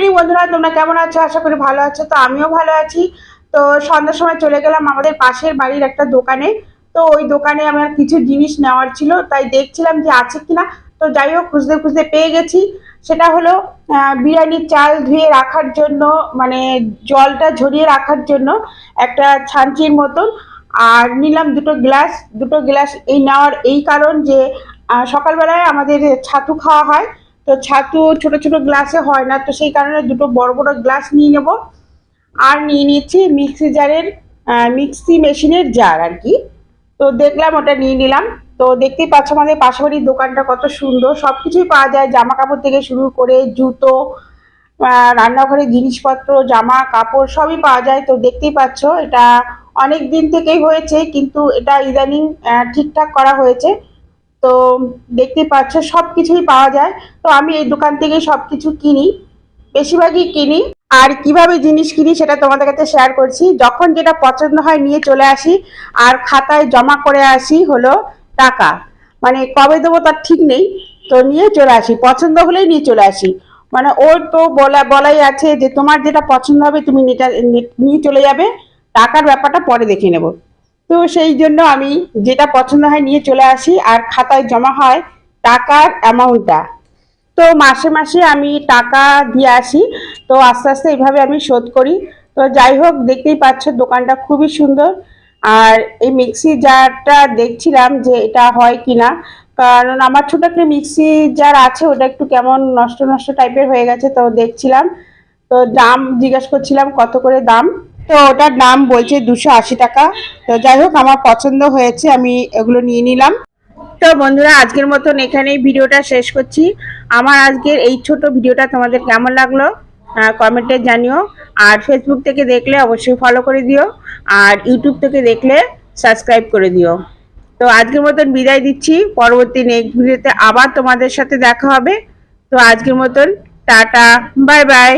Evening বন্ধুরা, তোমরা কেমন আছো? আশা করি ভালো আছো। তো আমিও ভালো আছি। তো সন্ধ্যার সময় চলে গেলাম আমাদের পাশের বাড়ির একটা দোকানে। তো ওই দোকানে আমার কিছু জিনিস নেওয়ার ছিল। তাই দেখছিলাম যে আছে কিনা। তো যাই হোক, খুঁজতে খুঁজতে পেয়ে গেছি। সেটা হলো বিরিয়ানির চাল ধুয়ে রাখার জন্য মানে জলটা ঝরিয়ে রাখার জন্য একটা ছাঁচির মতন। আর নিলাম দুটো গ্লাস। দুটো গ্লাস এই নেওয়ার এই কারণ যে সকালবেলায় আমাদের ছাতু খাওয়া হয়। তো ছাতু ছোট ছোট গ্লাসে হয় না, তো সেই কারণে দুটো বড় বড় গ্লাস নিয়ে নেব। আর নিয়ে নিচ্ছি মিক্সি জারের মিক্সি মেশিনের জার আর কি। তো দেখলাম ওটা নিয়ে নিলাম। তো দেখতেই পাচ্ছ আমাদের পাশাপাশির দোকানটা কত সুন্দর। সব কিছুই পাওয়া যায় জামা কাপড় থেকে শুরু করে জুতো রান্নাঘরের জিনিসপত্র জামা কাপড় সবই পাওয়া যায়। তো দেখতেই পাচ্ছ এটা অনেক দিন থেকেই হয়েছে, কিন্তু এটা ইদানিং ঠিকঠাক করা হয়েছে। তো দেখতে পাচ্ছ সব কিছুই পাওয়া যায়। তো আমি এই দোকান থেকে সব কিছু কিনি, বেশিরভাগই কিনি। আর কীভাবে জিনিস কিনি সেটা তোমাদের কাছে শেয়ার করছি। যখন যেটা পছন্দ হয় নিয়ে চলে আসি, আর খাতায় জমা করে আসি হলো টাকা। মানে কবে দেবো তার ঠিক নেই। তো নিয়ে চলে আসি, পছন্দ হলেই নিয়ে চলে আসি। মানে ওর তো বলা, বলাই আছে যে তোমার যেটা পছন্দ হবে তুমি নিয়ে চলে যাবে। টাকার ব্যাপারটা পরে দেখে নেব। তো সেই জন্য আমি যেটা পছন্দ হয় নিয়ে চলে আসি, আর খাতায় জমা হয় টাকার অ্যামাউন্টটা তো মাসে মাসে আমি টাকা দিয়ে আসি, তো আস্তে আস্তে এইভাবে আমি শোধ করি। তো যাই হোক, দেখতেই পাচ্ছ দোকানটা খুবই সুন্দর। আর এই মিক্সি জারটা দেখছিলাম যে এটা হয় কিনা। কারণ আমার ছোটো একটা মিক্সি জার আছে, ওটা একটু কেমন নষ্ট নষ্ট টাইপের হয়ে গেছে, তো দেখছিলাম। তো দাম জিজ্ঞেস করছিলাম, কত করে দাম? তো ওটার দাম বলছে দুশো আশি টাকা। তো যাই হোক, আমার পছন্দ হয়েছে, আমি এগুলো নিয়ে নিলাম। তো বন্ধুরা, আজকের মতন এখানেই ভিডিওটা শেষ করছি। আমার আজকের এই ছোট ভিডিওটা তোমাদের কেমন লাগল কমেন্টে জানিও। আর ফেসবুক থেকে দেখলে অবশ্যই ফলো করে দিও। আর ইউটিউব থেকে দেখলে সাবস্ক্রাইব করে দিও। তো আজকের মতন বিদায় দিচ্ছি। পরবর্তী নেক্সট ভিডিওতে আবার তোমাদের সাথে দেখা হবে। তো আজকের মতন টাটা বাই বাই